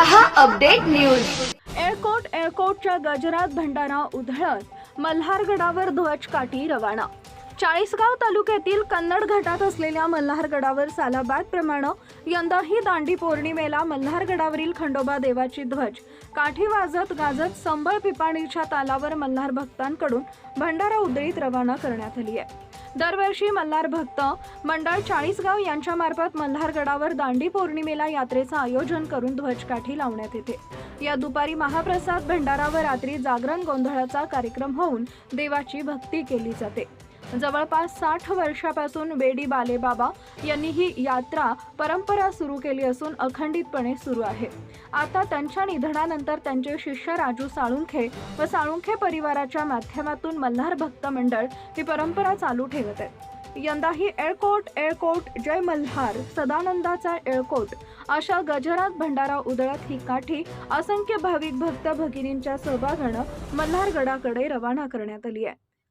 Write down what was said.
रहा update news. एअरकोट एअरकोटच्या गजरात भंडारा उधळत मल्हारगडावर ध्वजकाठी रवाना. चाळीसगाव तालुक्यातील कन्नड घाटात असलेल्या मल्हारगडावर सालाबादप्रमाणे यंदाही दांडी पौर्णिमेला मल्हारगडावरील खंडोबा देवाची ध्वज. काठी वाजत गाजत संबळ पिपाणीच्या तालावर मल्हार भक्तांकडून भंडारा उधळीत रवाना करण्यात आली आहे. दरवर्षी मल्हार भक्त मंडळ चाळीसगाव यांच्यामार्फत मल्हारगडावर दांडी पौर्णिमेला यात्रेचं आयोजन करून ध्वजकाठी लावण्यात येते. या दुपारी महाप्रसाद भंडारा व रात्री जागरण गोंधळाचा कार्यक्रम होऊन देवाची भक्ती केली जाते. जवळपास साठ वर्षापासून बेडी बालेबाबा यांनी ही यात्रा परंपरा सुरू केली असून अखंडितपणे सुरू आहे. आता त्यांच्या निधनानंतर त्यांचे शिष्य राजू साळुंखे व साळुंखे परिवाराच्या माध्यमातून मल्हार भक्त मंडळ ही परंपरा चालू ठेवत आहे. यंदाही एळकोट एळकोट जय मल्हार सदानंदाचा एळकोट अशा गजरात भंडारा उधळत ही काठी असंख्य भाविक भक्त भगिनींच्या सहभागानं मल्हारगडाकडे रवाना करण्यात आली आहे.